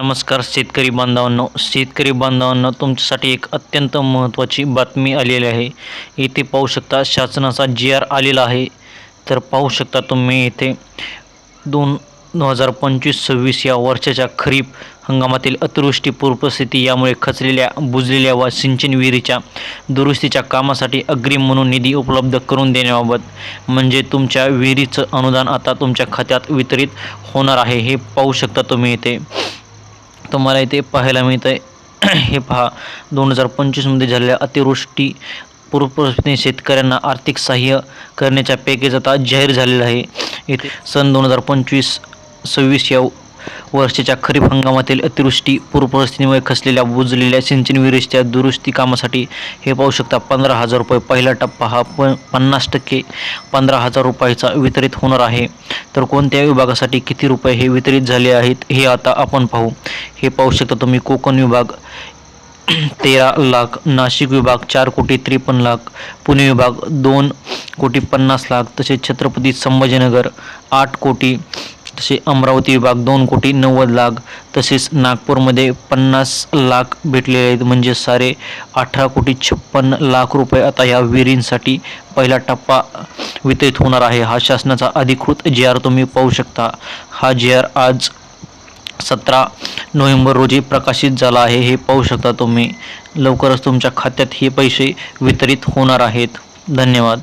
नमस्कार शेतकरी बांधवांनो. शेतकरी बांधवांनो तुमच्यासाठी एक अत्यंत महत्त्वाची बातमी आलेली आहे. इथे पाहू शकता शासनाचा जी आर आलेला आहे. तर पाहू शकता तुम्ही इथे दोन दोन हजार पंचवीस सव्वीस या वर्षाच्या खरीप हंगामातील अतिवृष्टी पूर्वस्थिती यामुळे खचलेल्या बुजलेल्या व सिंचन विहिरीच्या दुरुस्तीच्या कामासाठी अग्रिम म्हणून निधी उपलब्ध करून देण्याबाबत म्हणजे तुमच्या विहिरीचं अनुदान आता तुमच्या खात्यात वितरित होणार आहे हे पाहू शकता तुम्ही इथे. तुम्हाला इथे पाहायला मिळत आहे हे पहा दोन हजार पंचवीसमध्ये झालेल्या अतिवृष्टी पूर्वपरिस्थितीने शेतकऱ्यांना आर्थिक सहाय्य करण्याच्या पॅकेज आता जाहीर झालेलं आहे. इथे सन दोन हजार पंचवीस सव्वीस या वर्षाच्या खरीप हंगामातील अतिवृष्टी पूरपरिस्थितीमुळे खचलेल्या बुजलेल्या सिंचन विहिरीच्या दुरुस्ती कामासाठी हे पाहू शकता पंधरा हजार रुपये पहिला टप्पा हा प पन्नास टक्के पंधरा हजार रुपयाचा वितरित होणार आहे. तर कोणत्या विभागासाठी किती रुपये हे वितरित झाले आहेत हे आता आपण पाहू. हे पाहू शकता तुम्ही कोकण विभाग तेरा लाख नाशिक विभाग चार कोटी त्रेपन्न लाख पुणे विभाग दोन कोटी पन्नास लाख तसेच छत्रपती संभाजीनगर आठ कोटी तसे अमरावती विभाग दोन कोटी नव्वद लाख तसेच नागपूरमध्ये पन्नास लाख भेटलेले आहेत. म्हणजे सारे अठरा कोटी छप्पन्न लाख रुपये आता या विहिरींसाठी पहिला टप्पा वितरित होणार आहे. हा शासनाचा अधिकृत जे आर तुम्ही पाहू शकता. हा जे आर आज सतरा नोव्हेंबर रोजी प्रकाशित झाला आहे. हे पाहू शकता तुम्ही. लवकरच तुमच्या खात्यात हे पैसे वितरित होणार आहेत. धन्यवाद.